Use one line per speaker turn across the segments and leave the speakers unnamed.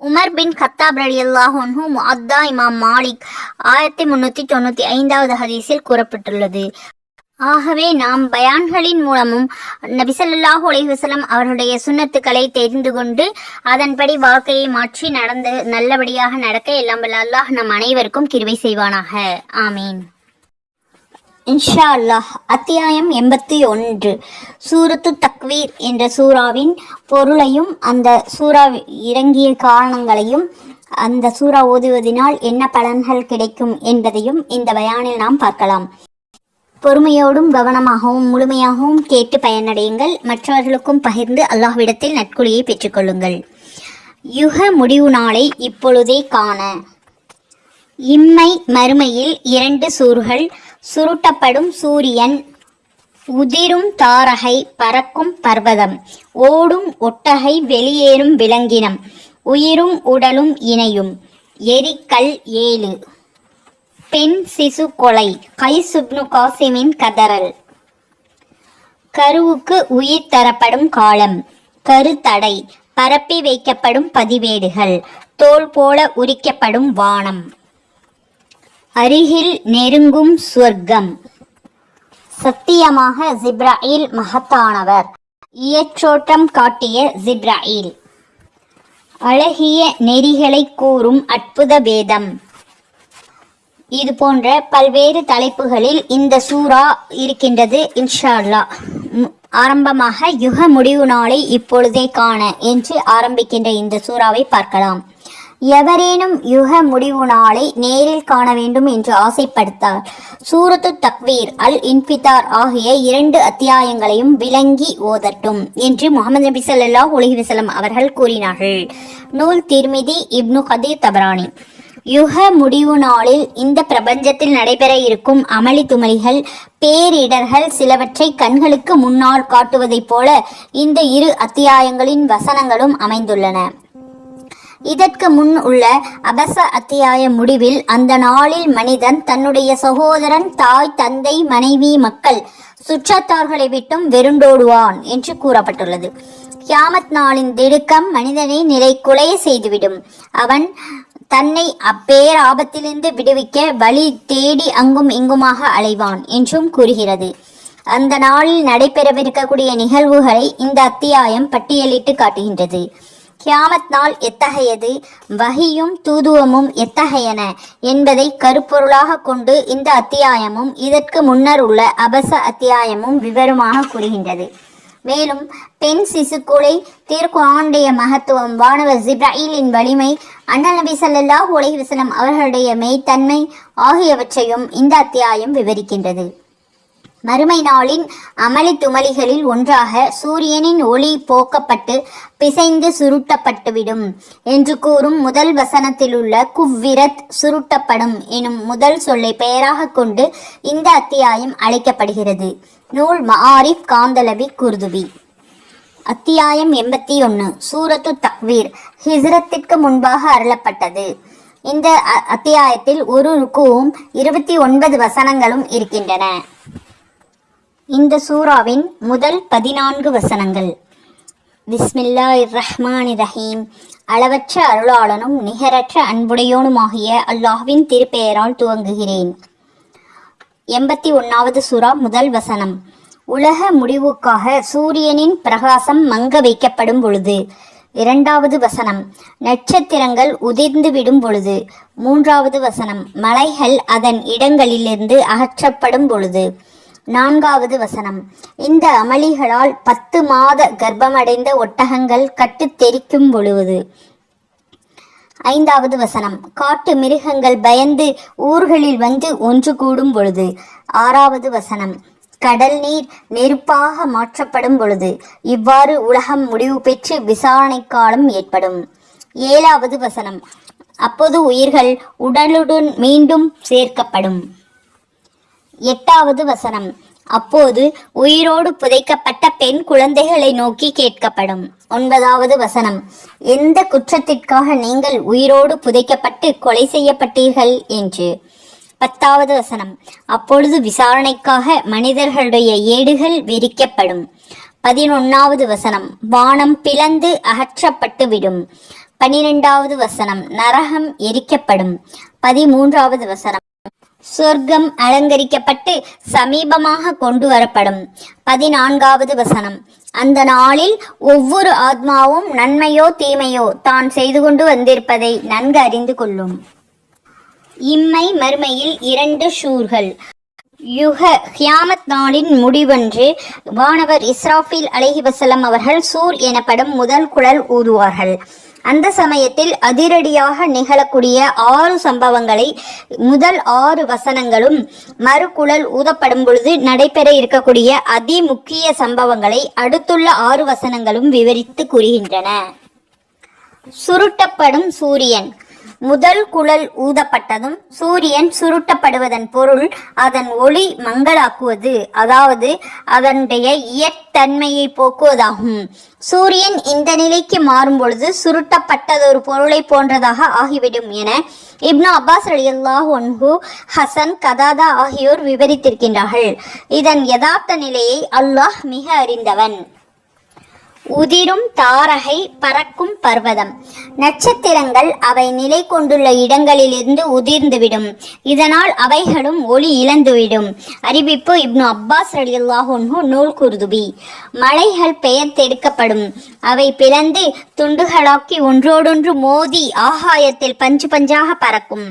Umar பின் கத்தாப் ரலி அல்லாஹு முஅத்தா இமாம் மாலிக் ஆயிரத்தி முன்னூத்தி தொண்ணூத்தி ஐந்தாவது ஹதீஸில் கூறப்பட்டுள்ளது. ஆகவே நாம் பயான்களின் மூலமும் நபிசல்லாஹு அலிஹசலம் அலைஹி வஸல்லம் அவர்களுடைய தெரிந்து கொண்டு அதன்படி வாழ்க்கையை மாற்றி நடந்து நல்லபடியாக நடக்க எல்லாம் அல்லாஹ் நம் அனைவருக்கும் கிருவை செய்வானாக. ஆமீன். இன்ஷா அல்லாஹ் அத்தியாயம் எண்பத்தி ஒன்று. சூரத்து தக்வீர் என்ற சூறாவின் பொருளையும் அந்த சூறா இறங்கிய காரணங்களையும் அந்த சூறா ஓதுவதினால் என்ன பலன்கள் கிடைக்கும் என்பதையும் இந்த பயானில் நாம் பார்க்கலாம். பொறுமையோடும் கவனமாகவும் முழுமையாகவும் கேட்டு பயனடையுங்கள். மற்றவர்களுக்கும் பகிர்ந்து அல்லாஹ்விடத்தில் நட்குழியை பெற்றுக்கொள்ளுங்கள் யுக முடிவு நாளை இப்பொழுதே காண. இம்மை மறுமையில் இரண்டு சூறுகள் சுருட்டப்படும் சூரியன். உதிரும் தாரகை பறக்கும் பர்வதம். ஓடும் ஒட்டகை வெளியேறும் விலங்கினம். உயிரும் உடலும் இணையும். எரிக்கல் ஏழு. பெண் சிசு கொலை. கைசுப்னு காசிமின் கதறல். கருவுக்கு உயிர் தரப்படும் காலம். கருத்தடை பரப்பி வைக்கப்படும் பதிவேடுகள். தோல் போல உரிக்கப்படும் வானம். அருகில் நெருங்கும் சுவர்க்கம் சத்தியமாக ஜிப்ராயில் மகத்தானவர். இயற்றோட்டம் காட்டிய ஜிப்ராயில். அழகிய நெறிகளை கூறும் அற்புத வேதம். இது போன்ற பல்வேறு தலைப்புகளில் இந்த சூரா இருக்கின்றது இன்ஷா அல்லாஹ் ஆரம்பமாக யுக முடிவு நாளை இப்பொழுதே காண என்று ஆரம்பிக்கின்ற இந்த சூறாவை பார்க்கலாம். எவரேனும் யுக முடிவு நாளை நேரில் காண வேண்டும் என்று ஆசைப்படுத்தார். சூரத்து தக்வீர் அல் இன்பிதார் ஆகிய இரண்டு அத்தியாயங்களையும் விளங்கி ஓதட்டும் என்று முகமது நபி சல்லா அலைஹி அவர்கள் கூறினார்கள். நூல் திருமிதி இப்னு கதீர் தபரானி. யுக முடிவு நாளில் இந்த பிரபஞ்சத்தில் நடைபெற இருக்கும் அமளி துமளிகள் பேரிடர்கள் சிலவற்றை கண்களுக்கு முன்னால் காட்டுவதைப் போல இந்த இரு அத்தியாயங்களின் வசனங்களும் அமைந்துள்ளன. இதற்கு முன் உள்ள அபச அத்தியாய முடிவில் அந்த நாளில் மனிதன் தன்னுடைய சகோதரன் தாய் தந்தை மனைவி மக்கள் சுற்றத்தார்களை விட்டும் வெருண்டோடுவான் என்று கூறப்பட்டுள்ளது. கியாமத் நாளின் திடுக்கம் மனிதனை நிலை குலைய செய்துவிடும். அவன் தன்னை அப்பேர் ஆபத்திலிருந்து விடுவிக்க வழி தேடி அங்கும் இங்குமாக அலைவான் என்றும் கூறுகிறது. அந்த நாளில் நடைபெறவிருக்கக்கூடிய நிகழ்வுகளை இந்த அத்தியாயம் பட்டியலிட்டு காட்டுகின்றது. கியாமத் நாள் எத்தகையது? வகியும் தூதுவமும் எத்தகையன? என்பதை கருப்பொருளாக கொண்டு இந்த அத்தியாயமும் இதற்கு முன்னர் உள்ள அபச அத்தியாயமும் விவரமாக கூறுகின்றது. மேலும் பெண் சிசுக்குலை திருக்குரானுடைய மகத்துவம் வானவர் ஜிப்ராயிலின் வலிமை அண்ணல் நபி ஸல்லல்லாஹு அலைஹி அவர்களுடைய மெய்த்தன்மை ஆகியவற்றையும் இந்த அத்தியாயம் விவரிக்கின்றது. மறுமை நாளின் அமளி துமளிகளில் ஒன்றாக சூரியனின் ஒளி போக்கப்பட்டு பிசைந்து சுருட்டப்பட்டுவிடும் என்று கூறும் முதல் வசனத்திலுள்ள குவ்விரத் சுருட்டப்படும் எனும் முதல் சொல்லை பெயராக கொண்டு இந்த அத்தியாயம் அழைக்கப்படுகிறது. நூல் மஆரிஃப் காந்தலவி குர்துவி அத்தியாயம் எண்பத்தி ஒன்று சூரத்து தக்வீர். ஹிஸ்ரத்திற்கு முன்பாக அருளப்பட்டது. இந்த அத்தியாயத்தில் ஒரு ருக்குவும் இருபத்தி ஒன்பது வசனங்களும் இருக்கின்றன. இந்த சூறாவின் முதல் பதினான்கு வசனங்கள். விஸ்மில்லா ரஹ்மான் ரஹீம் அளவற்ற அருளாளனும் நிகரற்ற அன்புடையோனுமாகிய அல்லாஹ்வின் திருப்பெயரால் துவங்குகிறேன். எண்பத்தி ஒன்றாவது சூறா முதல் வசனம். உலக முடிவுக்காக சூரியனின் பிரகாசம் மங்க வைக்கப்படும் பொழுது. இரண்டாவது வசனம். நட்சத்திரங்கள் உதிர்ந்து விடும் பொழுது. மூன்றாவது வசனம். மலைகள் அதன் இடங்களிலிருந்து அகற்றப்படும் பொழுது. நான்காவது வசனம். இந்த அமளிகளால் பத்து மாத கர்ப்பமடைந்த ஒட்டகங்கள் கட்டு தெரிக்கும் பொழுது. ஐந்தாவது வசனம். காட்டு மிருகங்கள் பயந்து ஊர்களில் வந்து ஒன்று கூடும் பொழுது. ஆறாவது வசனம். கடல் நீர் நெருப்பாக மாற்றப்படும் பொழுது. இவ்வாறு உலகம் முடிவு பெற்று விசாரணை காலம் ஏற்படும். ஏழாவது வசனம். அப்போது உயிர்கள் உடலுடன் மீண்டும் சேர்க்கப்படும். எட்டாவது வசனம். அப்போது உயிரோடு புதைக்கப்பட்ட பெண் குழந்தைகளை நோக்கி கேட்கப்படும். ஒன்பதாவது வசனம். எந்த குற்றத்திற்காக நீங்கள் உயிரோடு புதைக்கப்பட்டு கொலை செய்யப்பட்டீர்கள் என்று. பத்தாவது வசனம். அப்பொழுது விசாரணைக்காக மனிதர்களுடைய ஏடுகள் விரிக்கப்படும். பதினொன்னாவது வசனம். வானம் பிளந்து அகற்றப்பட்டு விடும். பனிரெண்டாவது வசனம். நரகம் எரிக்கப்படும். பதிமூன்றாவது வசனம். சொர்க்கம் அலங்கரிக்கப்பட்டு சமீபமாக கொண்டு வரப்படும் பதினான்காவது வசனம். அந்த நாளில் ஒவ்வொரு ஆத்மாவும் நன்மையோ தீமையோ தான் செய்து கொண்டு வந்திருப்பதை நன்கு அறிந்து கொள்ளும். இம்மை மறுமையில் இரண்டு ஷூர்கள் யுக ஹியாமத் நாளின் முடிவன்று வானவர் இஸ்ராஃபில் அலஹி வசலம் அவர்கள் சூர் எனப்படும் முதல் குழல் ஊதுவார்கள். அந்த சமயத்தில் அதிரடியாக நிகழக்கூடிய ஆறு சம்பவங்களை முதல் ஆறு வசனங்களும் மறுகுழல் ஊதப்படும் பொழுது நடைபெற இருக்கக்கூடிய அதி முக்கிய சம்பவங்களை அடுத்துள்ள ஆறு வசனங்களும் விவரித்து கூறுகின்றன. சுருட்டப்படும் சூரியன். முதல் குழல் ஊதப்பட்டதும் சூரியன் சுருட்டப்படுவதன் பொருள் அதன் ஒளி மங்களாக்குவது. அதாவது அதனுடைய இயற்தன்மையை போக்குவதாகும். சூரியன் இந்த நிலைக்கு மாறும் பொழுது சுருட்டப்பட்டதொரு பொருளை போன்றதாக ஆகிவிடும் என இப்னு அப்பாஸ் அல்லாஹ் ஒன்ஹு ஹசன் கதாதா ஆகியோர் விவரித்திருக்கின்றார்கள். இதன் யதார்த்த நிலையை அல்லாஹ் மிக அறிந்தவன். உதிரும் தாரகை பறக்கும் பர்வதம். நட்சத்திரங்கள் அவை நிலை கொண்டுள்ள இடங்களிலிருந்து உதிர்ந்துவிடும். இதனால் அவைகளும் ஒளி இழந்துவிடும். அறிவிப்பு இப்னு அப்பாஸ் ரலியல்லாஹு நூல் குருதுபி. மலைகள் பெயர்த்தெடுக்கப்படும் அவை பிளந்து துண்டுகளாக்கி ஒன்றோடொன்று மோதி ஆகாயத்தில் பஞ்சு பஞ்சாக பறக்கும்.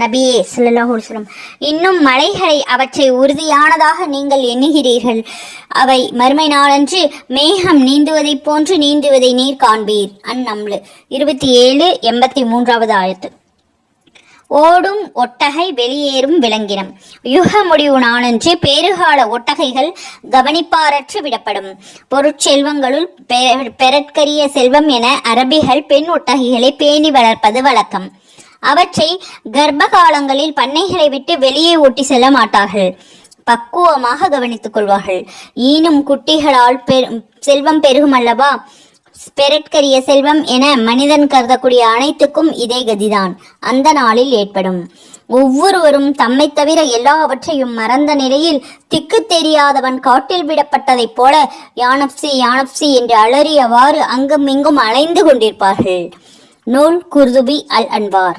நபியே ஸல்லல்லாஹு இன்னும் மலைகளை அவற்றை உறுதியானதாக நீங்கள் எண்ணுகிறீர்கள். அவை மறுமை நாளன்று மேகம் நீந்துவதை போன்று நீந்துவதை நீர் காண்பீர். அந்நம்லு. இருபத்தி ஏழு எண்பத்தி மூன்றாவது ஆயத்து. ஓடும் ஒட்டகை வெளியேறும் விலங்கினம். யுக முடிவு நானன்று பேறுகால ஒட்டகைகள் கவனிப்பாரற்று விடப்படும். பொருட்செல்வங்களுள் பெ- பெறற்கரிய செல்வம் என அரபிகள் பெண் ஒட்டகைகளை பேணி வளர்ப்பது வழக்கம். அவற்றை கர்ப்ப காலங்களில் பண்ணைகளை விட்டு வெளியே ஓட்டி செல்ல மாட்டார்கள். பக்குவமாக கவனித்துக் கொள்வார்கள். ஈனும் குட்டிகளால் பெரு- செல்வம் பெருகும் அல்லவா பெறற்கரிய செல்வம் என மனிதன் கருதக்கூடிய அனைத்துக்கும் இதே கதிதான். அந்த நாளில் ஏற்படும். ஒவ்வொருவரும் தம்மை தவிர எல்லாவற்றையும் மறந்த நிலையில் திக்கு தெரியாதவன் காட்டில் விடப்பட்டதைப் போல யானப்சி யானப்சி என்று அலறியவாறு அங்கும் இங்கும் அலைந்து கொண்டிருப்பார்கள். நூல் குர்துபி அல் அன்வார்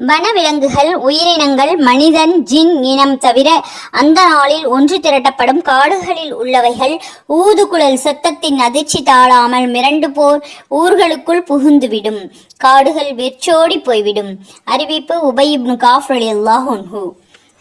வனவிலங்குகள் உயிரினங்கள் மனிதன் ஜின் இனம் தவிர அந்த நாளில் ஒன்று திரட்டப்படும் காடுகளில் உள்ளவைகள் ஊதுகுழல் சத்தத்தின் அதிர்ச்சி தாழாமல் மிரண்டு போர் ஊர்களுக்குள் புகுந்துவிடும். காடுகள் வெற்றோடி போய்விடும். அறிவிப்பு உபயிப்னு காஃப் ரலியல்லாஹு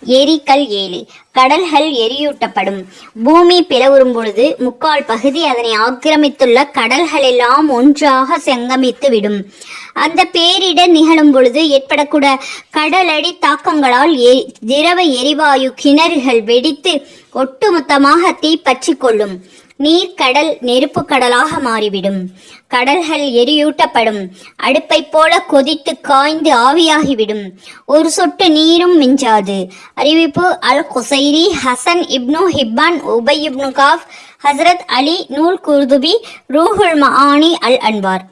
எரிக்கல் ஏழு கடல்கள் எரியூட்டப்படும். பூமி பிளவுறும் பொழுது முக்கால் பகுதி அதனை ஆக்கிரமித்துள்ள கடல்கள் எல்லாம் ஒன்றாக செங்கமித்து விடும். அந்த பேரிடர் நிகழும் பொழுது ஏற்படக்கூட கடலடி தாக்கங்களால் எ- திரவ எரிவாயு கிணறுகள் வெடித்து ஒட்டுமொத்தமாக தீ கொள்ளும். நீர் கடல் நெருப்பு கடலாக மாறிவிடும். கடல்கள் எரியூட்டப்படும். அடுப்பைப் போல கொதித்து காய்ந்து ஆவியாகிவிடும். ஒரு சொட்டு நீரும் மிஞ்சாது. அறிவிப்பு Al Qushayri Hasan Ibn Hibban Ubay Ibn Kaab ஹசரத் அலி நூல் குர்துபி ரூஹுல் மஹானி அல் அன்வார்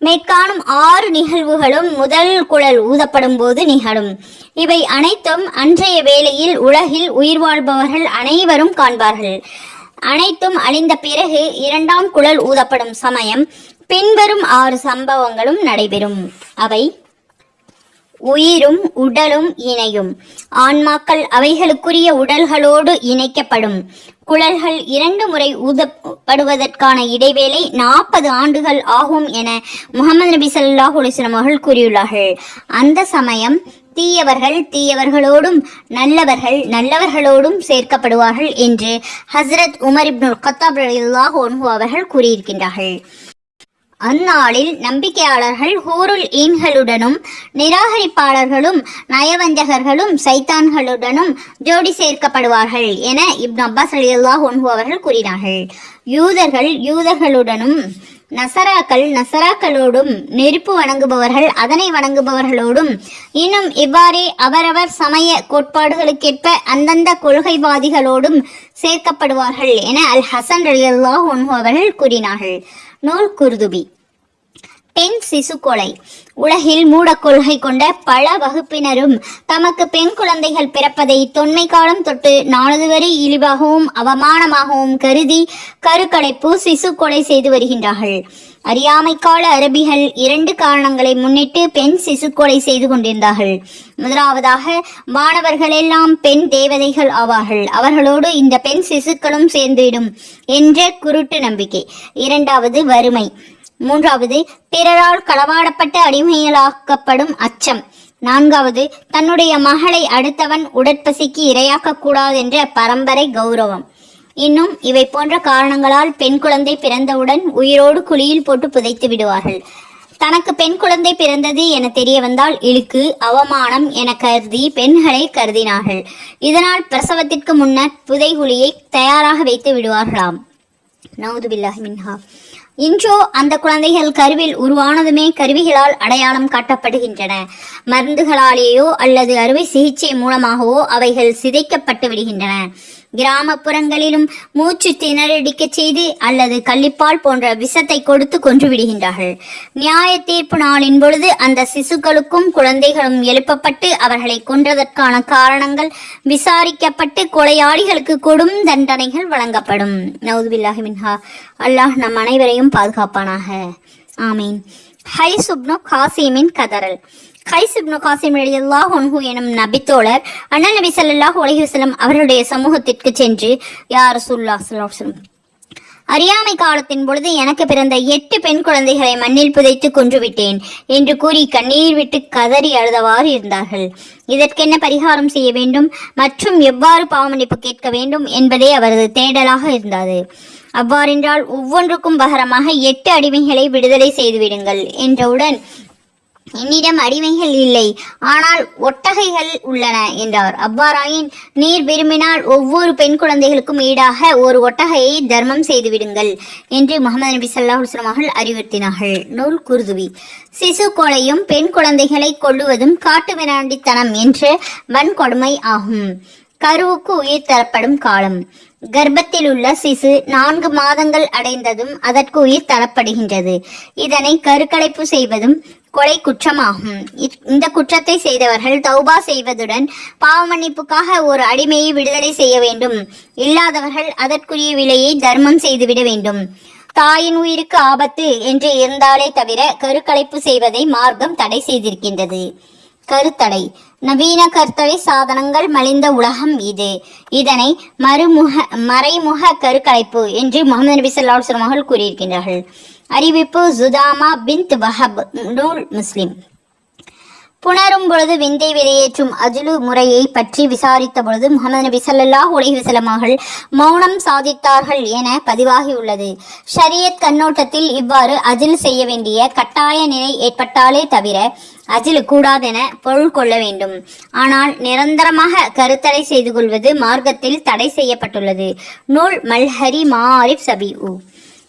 மேற்காணும் ஆறு நிகழ்வுகளும் முதல் குழல் ஊதப்படும் போது நிகழும். இவை அனைத்தும் அன்றைய வேளையில் உலகில் உயிர் வாழ்பவர்கள் அனைவரும் காண்பார்கள். அனைத்தும் அழிந்த பிறகு இரண்டாம் குழல் ஊதப்படும் சமயம் பின்வரும் ஆறு சம்பவங்களும் நடைபெறும். அவை உயிரும் உடலும் இணையும். ஆன்மாக்கள் அவைகளுக்குரிய உடல்களோடு இணைக்கப்படும். குழல்கள் இரண்டு முறை ஊதப்படுவதற்கான இடைவேளை நாற்பது ஆண்டுகள் ஆகும் என முகமது நபி சல்லாஹ் அலைஹி அவர்கள் கூறியுள்ளார்கள். அந்த சமயம் தீயவர்கள் தீயவர்களோடும் நல்லவர்கள் நல்லவர்களோடும் சேர்க்கப்படுவார்கள் என்று ஹஸ்ரத் உமர் இப்னுல் கத்தாப் ரலியல்லாஹு அன்ஹு அவர்கள் கூறியிருக்கின்றார்கள். அந்நாளில் நம்பிக்கையாளர்கள் ஹூருல் ஈன்களுடனும் நிராகரிப்பாளர்களும் நயவஞ்சகர்களும் சைத்தான்களுடனும் ஜோடி சேர்க்கப்படுவார்கள் என இப்னு அப்பாஸ் ரலியல்லாஹு அன்ஹு அவர்கள் கூறினார்கள். யூதர்கள் யூதர்களுடனும் நசராக்கள் நசராக்களோடும் நெருப்பு வணங்குபவர்கள் அதனை வணங்குபவர்களோடும். இன்னும் இவ்வாறே அவரவர் சமய கோட்பாடுகளுக்கேற்ப அந்தந்த கொள்கைவாதிகளோடும் சேர்க்கப்படுவார்கள் என அல் ஹசன் ரலியல்லாஹு அன்ஹு அவர்கள் கூறினார்கள். நூல் குர்துபி. பெண் சிசு கொலை உலகில் மூட கொள்கை கொண்ட பல வகுப்பினரும் தமக்கு பெண் குழந்தைகள் பிறப்பதை தொன்மை காலம் தொட்டு நாளதுவரை இழிவாகவும் அவமானமாகவும் கருதி கருக்கலைப்பு சிசு கொலை செய்து வருகின்றார்கள். அறியாமை கால அரபிகள் இரண்டு காரணங்களை முன்னிட்டு பெண் சிசு கொலை செய்து கொண்டிருந்தார்கள். முதலாவதாக மாணவர்கள் எல்லாம் பெண் தேவதைகள் ஆவார்கள். அவர்களோடு இந்த பெண் சிசுக்களும் சேர்ந்துவிடும் என்ற குருட்டு நம்பிக்கை. இரண்டாவது வறுமை. மூன்றாவது பிறரால் களவாடப்பட்ட அடிமைகளாக்கப்படும் அச்சம். நான்காவது தன்னுடைய மகளை அடுத்தவன் உடற்பசிக்கு இரையாக்க கூடாது என்ற பரம்பரை கௌரவம். இன்னும் இவை போன்ற காரணங்களால் பெண் குழந்தை பிறந்தவுடன் உயிரோடு குழியில் போட்டு புதைத்து விடுவார்கள். தனக்கு பெண் குழந்தை பிறந்தது என தெரிய வந்தால் இழுக்கு அவமானம் என கருதி பெண்களை கருதினார்கள். இதனால் பிரசவத்திற்கு முன்னர் புதைகுழியை தயாராக வைத்து விடுவார்களாம். நவுதுபில்லாஹி மின்ஹா. இன்றோ அந்த குழந்தைகள் கருவில் உருவானதுமே கருவிகளால் அடையாளம் காட்டப்படுகின்றன. மருந்துகளாலேயோ அல்லது அறுவை சிகிச்சை மூலமாகவோ அவைகள் சிதைக்கப்பட்டு விடுகின்றன. கிராமப்புறங்களிலும் மூச்சு திணறடிக்கச் செய்து அல்லது கள்ளிப்பால் போன்ற விஷத்தை கொடுத்து கொன்று விடுகின்றார்கள். நியாய தீர்ப்பு நாளின் பொழுது அந்த சிசுக்களுக்கும் குழந்தைகளும் எழுப்பப்பட்டு அவர்களை கொன்றதற்கான காரணங்கள் விசாரிக்கப்பட்டு கொலையாளிகளுக்கு கொடும் தண்டனைகள் வழங்கப்படும். நவுதுபில்லாஹி மின்ஹா. அல்லாஹ் நம் அனைவரையும் பாதுகாப்பானாக. ஆமீன். ஹை சுப்னு காசிமின் கதறல். கைஸ் இப்னு காசிம் ரலியல்லாஹு அன்ஹு எனும் நபித்தோழர் அண்ணல் நபி சல்லாஹ் அலைஹி அவருடைய சமூகத்திற்கு சென்று யார் சுல்லா ஸல்லல்லாஹு அறியாமை காலத்தின் பொழுது எனக்கு பிறந்த எட்டு பெண் குழந்தைகளை மண்ணில் புதைத்து கொன்றுவிட்டேன் என்று கூறி கண்ணீர் விட்டு கதறி அழுதவாறு இருந்தார்கள். இதற்கென்ன பரிகாரம் செய்ய வேண்டும்? மற்றும் எவ்வாறு பாவமன்னிப்பு கேட்க வேண்டும் என்பதே அவரது தேடலாக இருந்தது. அவ்வாறென்றால் ஒவ்வொன்றுக்கும் பகரமாக எட்டு அடிமைகளை விடுதலை செய்துவிடுங்கள் என்றவுடன் என்னிடம் அடிமைகள் இல்லை. ஆனால் ஒட்டகைகள் உள்ளன என்றார். அவ்வாறாயின் நீர் விரும்பினால் ஒவ்வொரு பெண் குழந்தைகளுக்கும் ஈடாக ஒரு ஒட்டகையை தர்மம் செய்து விடுங்கள் என்று முகமது நபி ஸல்லல்லாஹு அவர்கள் அறிவுறுத்தினார்கள். நூல் குருதுவி. சிசு கொலையும் பெண் குழந்தைகளை கொல்லுவதும் காட்டு வினாண்டித்தனம் என்ற வன்கொடுமை ஆகும். கருவுக்கு உயிர் தரப்படும் காலம். கர்ப்பத்தில் உள்ள சிசு நான்கு மாதங்கள் அடைந்ததும் அதற்கு உயிர் தரப்படுகின்றது. இதனை கருக்கலைப்பு செய்வதும் கொலை குற்றமாகும். இந்த குற்றத்தை செய்தவர்கள் தௌபா செய்வதுடன் பாவமன்னிப்புக்காக ஒரு அடிமையை விடுதலை செய்ய வேண்டும். இல்லாதவர்கள் அதற்குரிய விலையை தர்மம் செய்துவிட வேண்டும். தாயின் உயிருக்கு ஆபத்து என்று இருந்தாலே தவிர கருக்கலைப்பு செய்வதை மார்க்கம் தடை செய்திருக்கின்றது. கருத்தடை. நவீன கருத்தடை சாதனங்கள் மலிந்த உலகம் இது. இதனை மறுமுக மறைமுக கருக்கலைப்பு என்று முகமது நபி ஸல்லல்லாஹு அவர்கள் கூறியிருக்கின்றார்கள். அறிவிப்பு சுதாமா பின்த் வஹப் நூல் முஸ்லிம். புணரும் பொழுது விந்தை வெளியேற்றும் அஜுலு முறையை பற்றி விசாரித்த பொழுது முகமது நபி சல்லாஹ் அலைஹி மௌனம் சாதித்தார்கள் என பதிவாகியுள்ளது. ஷரியத் கண்ணோட்டத்தில் இவ்வாறு அஜில் செய்ய வேண்டிய கட்டாய நிலை ஏற்பட்டாலே தவிர அஜில் கூடாதென பொருள் கொள்ள வேண்டும். ஆனால் நிரந்தரமாக கருத்தடை செய்து கொள்வது மார்க்கத்தில் தடை செய்யப்பட்டுள்ளது. நூல் மல்ஹரி மாரிப் சபி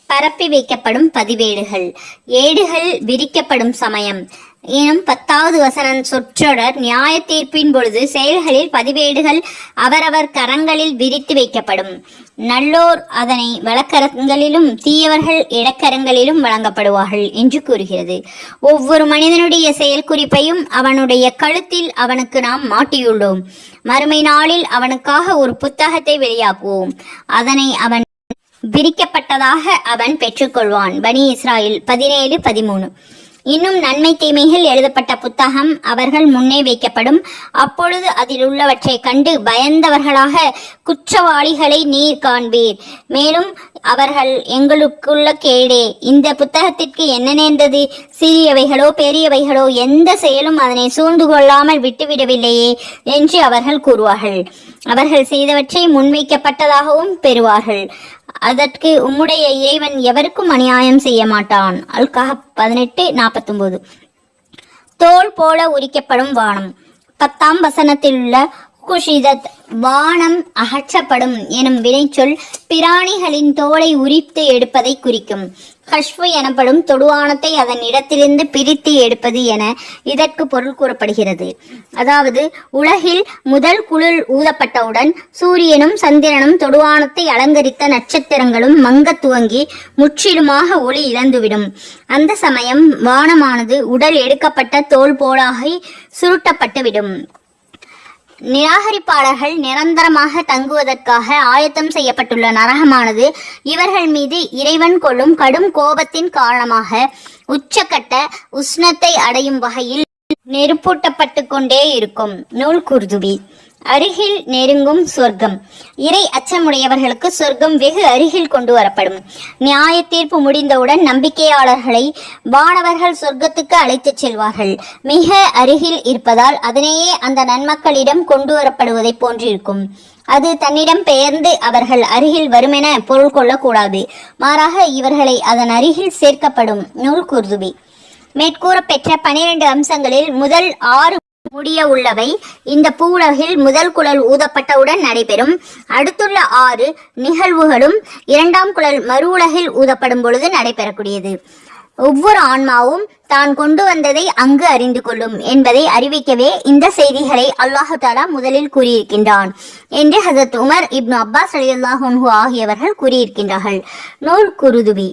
பரப்பி வைக்கப்படும் பதிவேடுகள். ஏடுகள் விரிக்கப்படும் சமயம். எனும் பத்தாவது வசன சொற்றொடர் நியாய தீர்ப்பின் பொழுது செயல்களில் பதிவேடுகள் அவரவர் கரங்களில் விரித்து வைக்கப்படும். நல்லோர் அதனை வழக்கரங்களிலும் தீயவர்கள் இடக்கரங்களிலும் வழங்கப்படுவார்கள் என்று கூறுகிறது. ஒவ்வொரு மனிதனுடைய செயல் குறிப்பையும் அவனுடைய கழுத்தில் அவனுக்கு நாம் மாட்டியுள்ளோம். மறுமை நாளில் அவனுக்காக ஒரு புத்தகத்தை வெளியாக்குவோம். அதனை அவன் விரிக்கப்பட்டதாக அவன் பெற்றுக்கொள்வான். பனி இஸ்ராயில் பதினேழு பதிமூணு. இன்னும் நன்மை தீமைகள் எழுதப்பட்ட புத்தகம் அவர்கள் முன்னே வைக்கப்படும். அப்பொழுது அதில் உள்ளவற்றை கண்டு பயந்தவர்களாக குற்றவாளிகளை நீர் காண்பீர். மேலும் அவர்கள் எங்களுக்குள்ள கேடே இந்த புத்தகத்திற்கு என்ன நேர்ந்தது சிறியவைகளோ பெரியவைகளோ எந்த செயலும் அதனை சூழ்ந்து கொள்ளாமல் விட்டுவிடவில்லையே என்று அவர்கள் கூறுவார்கள். அவர்கள் செய்தவற்றை முன்வைக்கப்பட்டதாகவும் பெறுவார்கள். அதற்கு உம்முடைய இறைவன் எவருக்கும் அநியாயம் செய்ய மாட்டான். அல்காஹ் பதினெட்டு நாற்பத்தொன்பது. தோல் போல உரிக்கப்படும் வானம். பத்தாம் வசனத்தில் உள்ள குஷிதத் வானம் அகற்றப்படும் எனும் வினைச்சொல் பிராணிகளின் தோலை உரித்து எடுப்பதை குறிக்கும். ஹஷ்வு எனப்படும் தொடுவானத்தை அதன் இடத்திலிருந்து பிரித்து எடுப்பது என இதற்கு பொருள் கூறப்படுகிறது. அதாவது உலகில் முதல் குளிர் ஊதப்பட்டவுடன் சூரியனும் சந்திரனும் தொடுவானத்தை அலங்கரித்த நட்சத்திரங்களும் மங்கத் துவங்கி முற்றிலுமாக ஒளி இழந்துவிடும். அந்த சமயம் வானமானது உடல் எடுக்கப்பட்ட தோல் போலாகி சுருட்டப்பட்டுவிடும். நிராகரிப்பாளர்கள் நிரந்தரமாக தங்குவதற்காக ஆயத்தம் செய்யப்பட்டுள்ள நரகமானது இவர்கள் மீது இறைவன் கொள்ளும் கடும் கோபத்தின் காரணமாக உச்சக்கட்ட உஷ்ணத்தை அடையும் வகையில் நெருப்பூட்டப்பட்டு கொண்டே இருக்கும். நூல் குர்துபி. அருகில் நெருங்கும் சொர்க்கம். இறை அச்சமுடையவர்களுக்கு சொர்க்கம் வெகு அருகில் கொண்டு வரப்படும். நியாய தீர்ப்பு முடிந்தவுடன் நம்பிக்கையாளர்களை வானவர்கள் சொர்க்கத்துக்கு அழைத்துச் செல்வார்கள். மிக அருகில் இருப்பதால் அதனையே அந்த நன்மக்களிடம் கொண்டு வரப்படுவதை போன்றிருக்கும். அது தன்னிடம் பெயர்ந்து அவர்கள் அருகில் வருமென பொருள் கொள்ளக்கூடாது. மாறாக இவர்களை அதன் அருகில் சேர்க்கப்படும் நூல் குர்துபி மேற்கூறப்பெற்ற பனிரெண்டு அம்சங்களில் முதல் ஆறு முடிய உள்ளவை. இந்த பூவுலகில் முதல் குழல் ஊதப்பட்டவுடன் நடைபெறும். அடுத்துள்ள ஆறு நிகழ்வுகளும் இரண்டாம் குழல் மறு உலகில் ஊதப்படும் பொழுது நடைபெறக்கூடியது. ஒவ்வொரு ஆன்மாவும் தான் கொண்டு வந்ததை அங்கு அறிந்து கொள்ளும் என்பதை அறிவிக்கவே இந்த செய்திகளை அல்லாஹு தாலா முதலில் கூறியிருக்கின்றான் என்று ஹசத் உமர் இப்னு அப்பாஸ் அலி அல்லாஹு ஆகியவர்கள் கூறியிருக்கின்றார்கள். நூல் குருதுவி.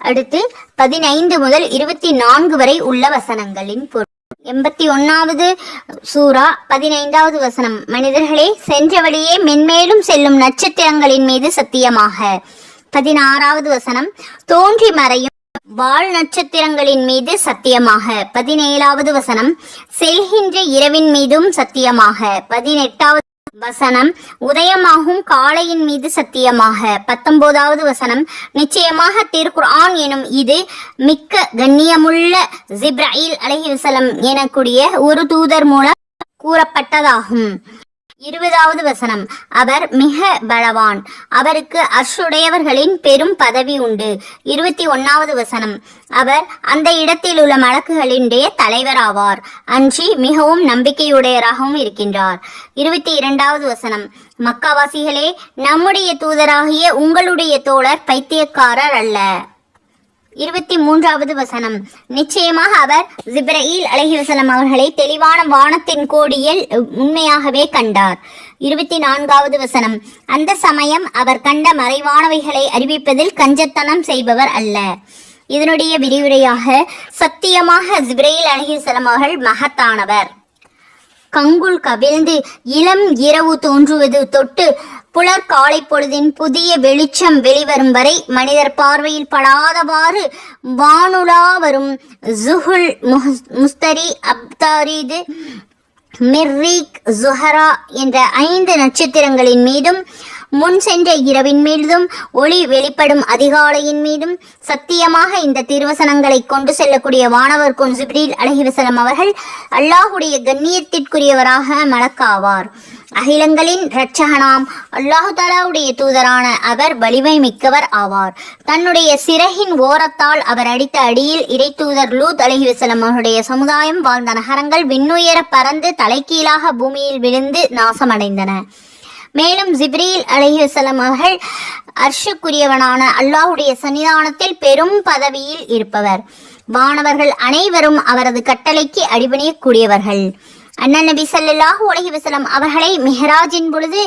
அடுத்து பதினைந்து முதல் இருபத்தி நான்கு வரை உள்ள வசனங்களின் பொருள். எண்பத்தி ஒன்னாவது சூரா பதினைந்தாவது வசனம். மனிதர்களே சென்ற வழியே மென்மேலும் செல்லும் நட்சத்திரங்களின் மீது சத்தியமாக. பதினாறாவது வசனம். தோன்றி மறையும் வால் நட்சத்திரங்களின் மீது சத்தியமாக. பதினேழாவது வசனம். செல்கின்ற இரவின் மீதும் சத்தியமாக. பதினெட்டாவது வசனம் உதயமாகும் காளையின் மீது சத்தியமாக. பத்தொன்பதாவது வசனம் நிச்சயமாக திருக்குர்ஆன் எனும் இது மிக்க கண்ணியமுள்ள ஜிப்ராயில் அலைஹி வஸல்லம் எனக்கூடிய ஒரு தூதர் மூலம் கூறப்பட்டதாகும். இருபதாவது வசனம். அவர் மிக பலவான். அவருக்கு அர்ஷுடையவர்களின் பெரும் பதவி உண்டு. இருபத்தி ஒன்னாவது வசனம். அவர் அந்த இடத்தில் உள்ள மலக்குகளினுடைய தலைவராவார். அன்றி மிகவும் நம்பிக்கையுடையராகவும் இருக்கின்றார். இருபத்தி இரண்டாவது வசனம். மக்காவாசிகளே நம்முடைய தூதராகிய உங்களுடைய தோழர் பைத்தியக்காரர் அல்ல. இருபத்தி மூன்றாவது வசனம். நிச்சயமாக அவர் ஜிப்ரயில் அலஹி அவர்களை தெளிவான வானத்தின் கோடியில் உண்மையாகவே கண்டார். இருபத்தி நான்காவது வசனம். அந்த சமயம் அவர் கண்ட மறைவானவைகளை அறிவிப்பதில் கஞ்சத்தனம் செய்பவர் அல்ல. இதனுடைய விரிவுரையாக சத்தியமாக ஜிப்ரயில் அலஹிசலம் அவர்கள் மகத்தானவர். கங்குல் கவிழ்ந்து இளம் இரவு தோன்றுவது தொட்டு புலர் காலை பொழுதின் புதிய வெளிச்சம் வெளிவரும் வரை மனிதர் பார்வையில் படாதவாறு வானுலா வரும். ஜுஹுல் முஹஸ்- முஸ்தரி அப்தாரிது மிர்ரீக் ஜுஹரா என்ற ஐந்து நட்சத்திரங்களின் மீதும் முன் சென்ற இரவின் மீதும் ஒளி வெளிப்படும் அதிகாலையின் மீதும் சத்தியமாக இந்த திருவசனங்களை கொண்டு செல்லக்கூடிய வானவர் குன் ஜிப்ரீல் அலஹிவசலம் அவர்கள் அல்லாஹுடைய கண்ணியத்திற்குரியவராக மலக்காவார் அகிலங்களின் இரட்சகனாம் அல்லாஹு தாலாவுடைய தூதரான அவர் வலிமை மிக்கவர் ஆவார். தன்னுடைய சிறகின் ஓரத்தால் அவர் அடித்த அடியில் இறை தூதர் லூத் அலிஹிவசலம் அவருடைய சமுதாயம் வாழ்ந்த நகரங்கள் விண்ணுயர பறந்து தலைகீழாக பூமியில் விழுந்து நாசமடைந்தன. மேலும் ஜிப்ரீல் அலிஹசலம் அவர்கள் அர்ஷுக்குரியவனான அல்லாஹுடைய சன்னிதானத்தில் பெரும் பதவியில் இருப்பவர். வானவர்கள் அனைவரும் அவரது கட்டளைக்கு அடிபணியக்கூடியவர்கள். அண்ணன் நபி சல்லாஹு அலைஹி வசலம் அவர்களை மெஹராஜின் பொழுது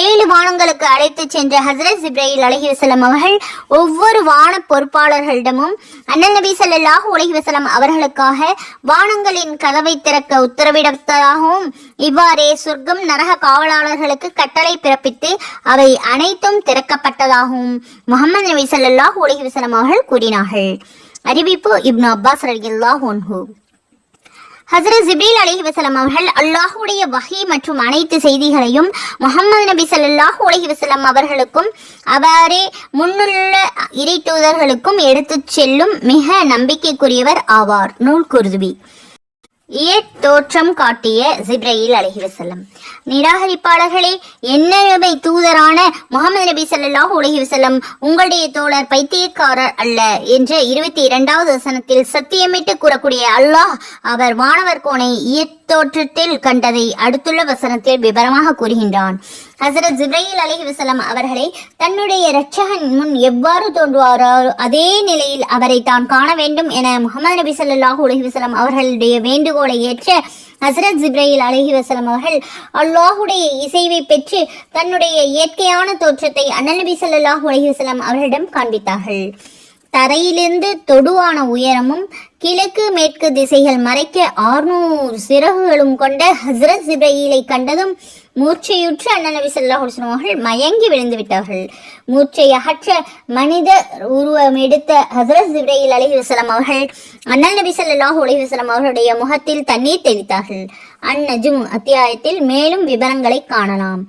ஏழு வானங்களுக்கு அழைத்துச் சென்ற ஹசரத் ஜிப்ரையில் அலஹி வசலம் அவர்கள் ஒவ்வொரு வான பொறுப்பாளர்களிடமும் அண்ணன் நபி சல்லாஹு அலைஹி வசலம் அவர்களுக்காக வானங்களின் கதவை திறக்க உத்தரவிடத்தாகவும் இவ்வாறே சொர்க்கம் நரக காவலாளர்களுக்கு கட்டளை பிறப்பித்து அவை அனைத்தும் திறக்கப்பட்டதாகவும் முகமது நபி ஸல்லல்லாஹு அலைஹி வசலம் அவர்கள் கூறினார்கள். அறிவிப்பு இப்னு அப்பாஸ் ரலியல்லாஹு ஒன்ஹூ ஹசரத் ஜிப்ரீல் அலி வசலம் அவர்கள் அல்லாஹுடைய வகை மற்றும் அனைத்து செய்திகளையும் முகமது நபி ஸல்லல்லாஹு அலஹி வசலம் அவர்களுக்கும் அவரே முன்னுள்ள இறை தூதர்களுக்கும் எடுத்துச் செல்லும் மிக நம்பிக்கைக்குரியவர் ஆவார். நூல் குருதுபி தோற்றம் காட்டிய ஜிப்ரயில் அலைஹி நிராகரிப்பாளர்களே நிராகரிப்பாளர்களே என்னவை தூதரான முகமது நபி சல்லாஹ் உலகிவசல்லம் உங்களுடைய தோழர் பைத்தியக்காரர் அல்ல என்ற இருபத்தி இரண்டாவது வசனத்தில் சத்தியமிட்டு கூறக்கூடிய அல்லாஹ் அவர் மாணவர் கோனை தோற்றத்தில் கண்டதை அடுத்துள்ள வசனத்தில் விவரமாக கூறுகின்றான். ஹசரத் ஜிப்ரையில் அலஹி வசலம் அவர்களை தன்னுடைய இரட்சகன் முன் எவ்வாறு தோன்றுவாரோ அதே நிலையில் அவரை தான் காண வேண்டும் என முகமது நபி சொல்லாஹு அலஹி வசலம் அவர்களுடைய வேண்டுகோளை ஏற்ற ஹசரத் ஜிப்ரையில் அலஹி வசலம் அவர்கள் அல்லாஹுடைய இசைவை பெற்று தன்னுடைய இயற்கையான தோற்றத்தை அண்ணல் நபி சொல்லாஹு அலஹி வசலம் அவர்களிடம் காண்பித்தார்கள். தரையிலிருந்து தொடுவான உயரமும் கிழக்கு மேற்கு திசைகள் மறைக்க ஆறுநூறு சிறகுகளும் கொண்ட ஹசரத் ஜிப்ரஹீலை கண்டதும் மூர்ச்சையுற்ற அண்ணன் நபி ஸல்லல்லாஹு அவர்கள் மயங்கி விழுந்து விட்டார்கள். மூர்ச்சை அகற்ற மனித உருவம் எடுத்த ஹசரத் ஜிப்ரஹீல் அலி வசலம் அவர்கள் அண்ணன் நபி சொல்லாஹு அலி வசலம் அவர்களுடைய முகத்தில் தண்ணீர் தெளித்தார்கள். அந்நஜும் அத்தியாயத்தில் மேலும் விவரங்களை காணலாம்.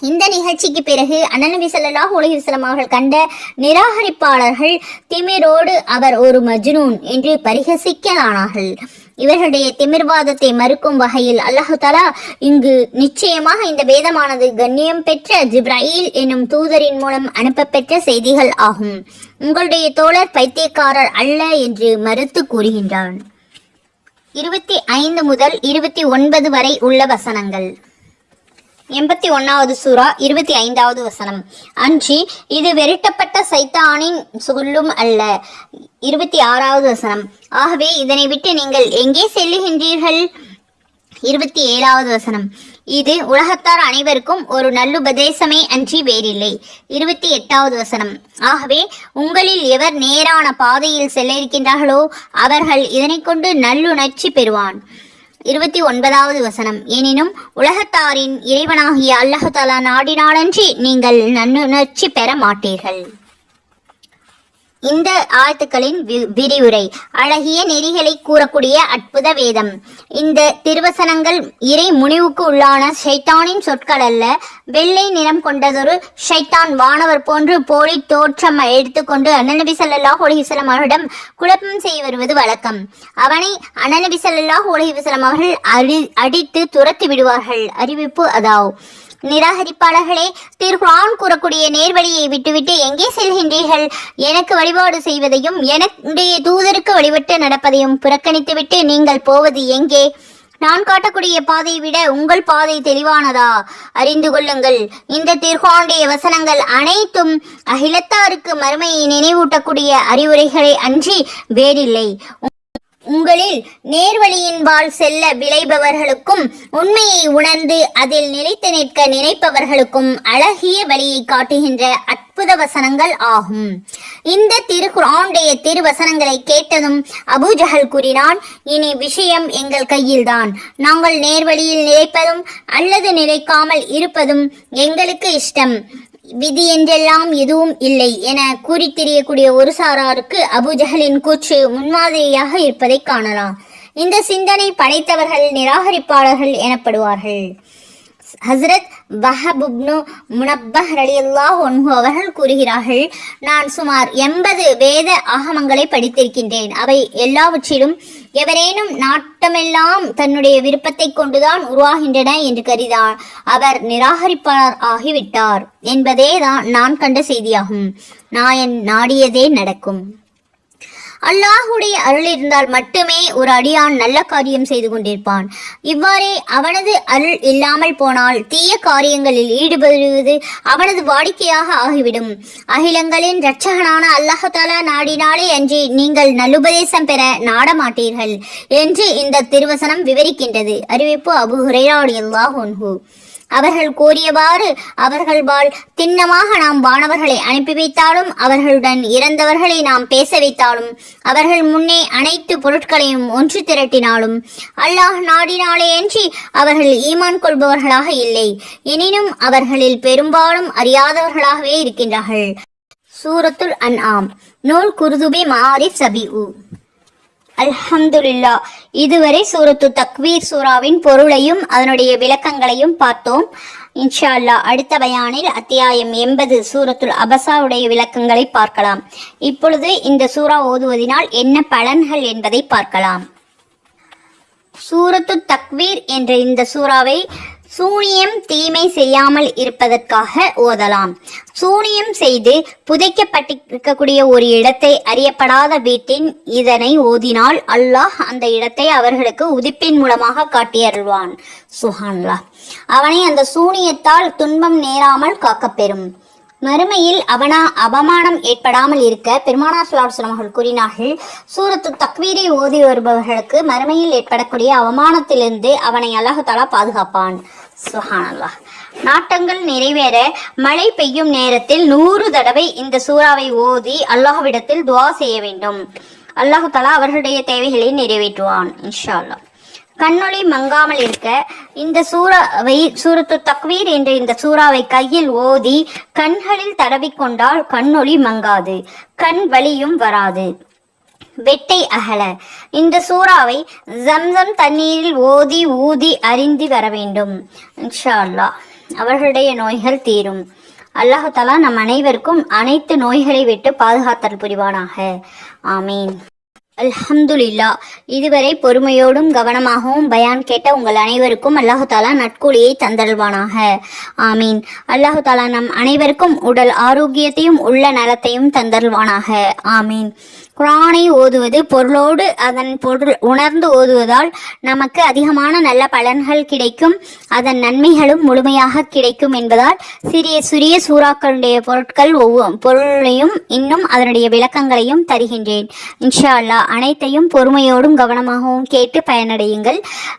இந்த நிகழ்ச்சிக்கு பிறகு அண்ணநபி ஸல்லல்லாஹு உலகிசலம் அவர்கள் கண்ட நிராகரிப்பாளர்கள் திமிரோடு அவர் ஒரு மஜ்னூன் என்று பரிகசிக்கலானார்கள். இவர்களுடைய திமிர்வாதத்தை மறுக்கும் வகையில் அல்லாஹு தலா இங்கு நிச்சயமாக இந்த வேதமானது கண்ணியம் பெற்ற ஜிப்ராயில் எனும் தூதரின் மூலம் அனுப்பப்பெற்ற செய்திகள் ஆகும். உங்களுடைய தோழர் பைத்தியக்காரர் அல்ல என்று மறுத்து கூறுகின்றான். இருபத்தி ஐந்து முதல் இருபத்தி ஒன்பது வரை உள்ள வசனங்கள். எண்பத்தி ஒன்னாவது சூரா இருபத்தி ஐந்தாவது வசனம். அன்றி இது வெறுட்டப்பட்ட சைத்தானின் சொல்லும் அல்ல. இருபத்தி ஆறாவது வசனம். ஆகவே இதனை விட்டு நீங்கள் எங்கே செல்லுகின்றீர்கள்? இருபத்தி ஏழாவது வசனம். இது உலகத்தார் அனைவருக்கும் ஒரு நல்லுபதேசமே அன்றி வேறில்லை. இருபத்தி எட்டாவது வசனம். ஆகவே உங்களில் எவர் நேரான பாதையில் செல்ல இருக்கின்றார்களோ அவர்கள் இதனை கொண்டு நல்லுணர்ச்சி பெறுவான். இருபத்தி ஒன்பதாவது வசனம். எனினும் உலகத்தாரின் இறைவனாகிய அல்லஹாலா நாடினாலன்றி நீங்கள் நன்னுணர்ச்சி பெற மாட்டீர்கள். இந்த ஆழ்த்துக்களின் வி- விரிவுரை. அழகிய நெறிகளை கூறக்கூடிய அற்புத வேதம். இந்த திருவசனங்கள் இறை முனிவுக்கு உள்ளான ஷைத்தானின் சொற்கள் அல்ல வெள்ளை நிறம் கொண்டதொரு ஷைத்தான் வானவர் போன்று போலி தோற்றம் எடுத்துக்கொண்டு அண்ணநபி சல்லாஹ் அலைஹி அவரிடம் குழப்பம் செய்ய வருவது வழக்கம். அவனை அண்ணநபி சல்லாஹ் அலைஹி அவர்கள் அடி அடித்து துரத்தி விடுவார்கள். அறிவிப்பு அதாவ். நிராகரிப்பாளர்களே திருக்குரான் கூறக்கூடிய நேர்வழியை விட்டுவிட்டு எங்கே செல்கின்றீர்கள்? எனக்கு வழிபாடு செய்வதையும் என்னுடைய தூதருக்கு வழிபட்டு நடப்பதையும் புறக்கணித்துவிட்டு நீங்கள் போவது எங்கே? நான் காட்டக்கூடிய பாதையை விட உங்கள் பாதை தெளிவானதா? அறிந்து கொள்ளுங்கள் இந்த திருகோனுடைய வசனங்கள் அனைத்தும் அகிலத்தாருக்கு மறுமையை நினைவூட்டக்கூடிய அறிவுரைகளை அன்றி வேறில்லை. உங்களில் நேர்வழியின்பால் செல்ல விளைபவர்களுக்கும் உண்மையை உணர்ந்து அதில் நிலைத்து நிற்க நினைப்பவர்களுக்கும் அழகிய வழியை காட்டுகின்ற அற்புத வசனங்கள் ஆகும். இந்த திருக்குரானுடைய திருவசனங்களை கேட்டதும் அபூஜஹல் கூறினான் இனி விஷயம் எங்கள் கையில்தான். நாங்கள் நேர்வழியில் நிலைப்பதும் அல்லது நிலைக்காமல் இருப்பதும் எங்களுக்கு இஷ்டம். விதி என்றெல்லாம் எதுவும் இல்லை என கூறி தெரியக்கூடிய ஒரு சாராருக்கு அபுஜஹலின் கூற்று முன்மாதிரியாக இருப்பதை காணலாம். இந்த சிந்தனை படைத்தவர்கள் நிராகரிப்பாளர்கள் எனப்படுவார்கள். ஹஸ்ரத் வஹபுப்னு முனப்பஹ் ரலியல்லாஹு அன்ஹு அவர்கள் கூறுகிறார்கள் நான் சுமார் எண்பது வேத ஆகமங்களை படித்திருக்கின்றேன். அவை எல்லாவற்றிலும் எவரேனும் நாட்டமெல்லாம் தன்னுடைய விருப்பத்தை கொண்டுதான் உருவாகின்றன என்று கருதினார். அவர் நிராகரிப்பாளர் ஆகிவிட்டார். என்பதே தான் நான் கண்ட செய்தியாகும். நாயன் நாடியதே நடக்கும். அல்லாஹுடைய அருள் இருந்தால் மட்டுமே ஒரு அடியான் நல்ல காரியம் செய்து கொண்டிருப்பான். இவ்வாறே அவனது அருள் இல்லாமல் போனால் தீய காரியங்களில் ஈடுபடுவது அவனது வாடிக்கையாக ஆகிவிடும். அகிலங்களின் இரட்சகனான அல்லாஹாலா நாடினாலே அன்றி நீங்கள் நல்லுபதேசம் பெற நாடமாட்டீர்கள் என்று இந்த திருவசனம் விவரிக்கின்றது. அறிவிப்பு அபு ஹுரைராடி அல்லாஹ் அவர்கள் கோரியவாறு அவர்கள் வாழ் திண்ணமாக நாம் வானவர்களை அனுப்பி வைத்தாலும் அவர்களுடன் இறந்தவர்களை நாம் பேச வைத்தாலும் அவர்கள் முன்னே அனைத்து பொருட்களையும் ஒன்று திரட்டினாலும் அல்லாஹ் நாடினாலேயன்றி அவர்கள் ஈமான் கொள்பவர்களாக இல்லை. எனினும் அவர்களில் பெரும்பாலும் அறியாதவர்களாகவே இருக்கின்றார்கள். சூரத்துல் அன் ஆம் நூல் குருதுபி மாரிஃப் சபி அல்ஹம்துல்லா இதுவரை சூரத்து தக்வீர் சூராவின் பொருளையும் அதனுடைய விளக்கங்களையும் பார்த்தோம். இன்ஷா அல்லா அடுத்த பயானில் அத்தியாயம் எண்பது சூரத்துல் அபசாவுடைய விளக்கங்களை பார்க்கலாம். இப்பொழுது இந்த சூரா ஓதுவதினால் என்ன பலன்கள் என்பதை பார்க்கலாம். சூரத்து தக்வீர் என்ற இந்த சூறாவை சூனியம் தீமை செய்யாமல் இருப்பதற்காக ஓதலாம். சூனியம் செய்து புதைக்கப்பட்டிருக்கக்கூடிய ஒரு இடத்தை அறியப்படாத வீட்டின் இதனை ஓதினால் அல்லாஹ் அந்த இடத்தை அவர்களுக்கு உதிப்பின் மூலமாக காட்டியருள்வான். சுஹான்லா அவனை அந்த சூனியத்தால் துன்பம் நேராமல் காக்கப்பெறும். மறுமையில் அவனா அவமானம் ஏற்படாமல் இருக்க பெருமானா சுலாஸ்லம் அவர்கள் கூறினார்கள் சூரத்து தக்வீரை ஓதி வருபவர்களுக்கு மறுமையில் ஏற்படக்கூடிய அவமானத்திலிருந்து அவனை அல்லாஹு தாலா பாதுகாப்பான். சுஹானல்லாஹ் நாட்டங்கள் நிறைவேற மழை பெய்யும் நேரத்தில் நூறு தடவை இந்த சூறாவை ஓதி அல்லாஹ்விடத்தில் துவா செய்ய வேண்டும். அல்லாஹு தலா அவர்களுடைய தேவைகளை நிறைவேற்றுவான் இன்ஷா அல்லாஹ் கண்ணொளி மங்காமல் இருக்க இந்த சூறாவை சூரத்து தக்வீர் என்ற இந்த சூறாவை கையில் ஓதி கண்களில் தடவிக்கொண்டால் கண்ணொளி மங்காது கண் வலியும் வராது. வெட்டை அகல. இந்த சூறாவை ஜம்சம் தண்ணீரில் ஓதி ஊதி அறிந்து வர வேண்டும். இன்ஷா அல்லாஹ் அவர்களுடைய நோய்கள் தீரும். அல்லாஹாலா நம் அனைவருக்கும் அனைத்து நோய்களை விட்டு பாதுகாத்தல் புரிவானாக. ஆமீன். அல்ஹம்துலில்லா. இதுவரை பொறுமையோடும் கவனமாகவும் பயான் கேட்ட உங்கள் அனைவருக்கும் அல்லாஹு தாலா நட்கூலியை தந்தல்வானாக ஆமீன். அல்லாஹு தாலா நம் அனைவருக்கும் உடல் ஆரோக்கியத்தையும் உள்ள நலத்தையும் தந்தல்வானாக ஆமீன். குரானை ஓதுவது பொருளோடு அதன் பொருள் உணர்ந்து ஓதுவதால் நமக்கு அதிகமான நல்ல பலன்கள் கிடைக்கும். அதன் நன்மைகளும் முழுமையாக கிடைக்கும் என்பதால் சிறிய சிறிய சூறாக்களுடைய பொருட்கள் ஒவ்வொரு பொருளையும் இன்னும் அதனுடைய விளக்கங்களையும் தருகின்றேன். இன்ஷா அல்லாஹ். அனைத்தையும் பொறுமையோடும் கவனமாகவும் கேட்டு பயனடையுங்கள்.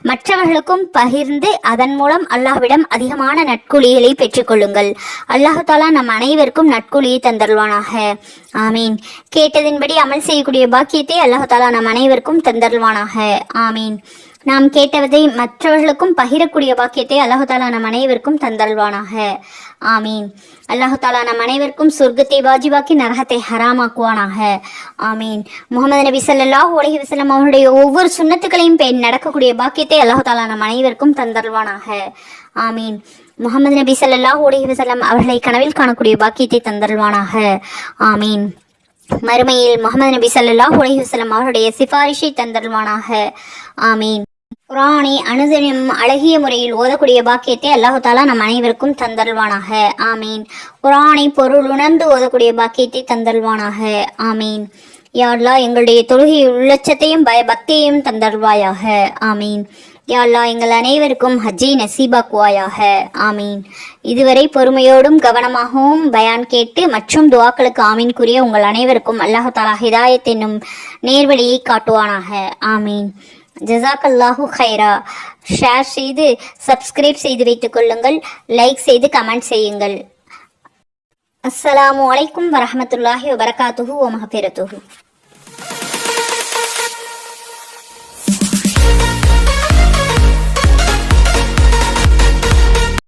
மற்றவர்களுக்கும் பகிர்ந்து அதன் மூலம் அல்லாஹ்விடம் அதிகமான நட்குழிகளை பெற்றுக்கொள்ளுங்கள். அல்லாஹு தாலா நம் அனைவருக்கும் நட்குழியை தந்தருவானாக ஆமீன். கேட்டதின்படி அமல் செய்யக்கூடிய பாக்கியத்தை அல்லாஹு தாலா நம் அனைவருக்கும் தந்தருவானாக ஆமீன். நாம் கேட்டவதை மற்றவர்களுக்கும் பகிரக்கூடிய பாக்கியத்தை அல்லாஹு தாலா நம் அனைவருக்கும் தந்தல்வானாக ஆமீன். அல்லாஹு தாலா நம் அனைவருக்கும் சொர்க்கத்தை வாஜிபாக்கி நரகத்தை ஹராமாக்குவானாக. ஆமீன். முகமது நபி சல்லாஹ் உலகி வசலம் அவருடைய ஒவ்வொரு சுண்ணத்துக்களையும் பெண் நடக்கக்கூடிய பாக்கியத்தை அல்லாஹு தாலா நம் அனைவருக்கும் தந்தல்வானாக ஆமீன். முகமது நபி சல்லாஹ் உலகி வசலம் அவர்களை கனவில் காணக்கூடிய பாக்கியத்தை தந்தல்வானாக ஆமீன். மறுமையில் முகமது நபி சல்லாஹ் உலகி வசலம் அவருடைய சிபாரிஷை தந்தல்வானாக ஆமீன். குரானை அனுதினம் அழகிய முறையில் ஓதக்கூடிய பாக்கியத்தை அல்லாஹு தாலா நம் அனைவருக்கும் தந்தல்வானாக ஆமீன். குரானை பொருள் உணர்ந்து ஓதக்கூடிய பாக்கியத்தை தந்தல்வானாக ஆமீன். யா எங்களுடைய தொழுகை உள்ளச்சத்தையும் பய பக்தியையும் தந்தல்வாயாக ஆமீன். யாழ்லா எங்கள் அனைவருக்கும் ஹஜ்ஜை நசீபாக்குவாயாக. ஆமீன். இதுவரை பொறுமையோடும் கவனமாகவும் பயான் கேட்டு மற்றும் துவாக்களுக்கு ஆமீன் கூறிய உங்கள் அனைவருக்கும் அல்லாஹு தாலா ஹிதாயத் என்னும் நேர்வழியை காட்டுவானாக. ஆமீன். ஜசாக்கல்லாஹு ஹைரா ஷேர் செய்து சப்ஸ்கிரைப் செய்து வைத்துக் கொள்ளுங்கள். லைக் செய்து கமெண்ட் செய்யுங்கள். அஸ்ஸலாமு அலைக்கும் வரமத்துல்லாஹி வபரகாத்துஹு ஓ மஹபிரத்துஹு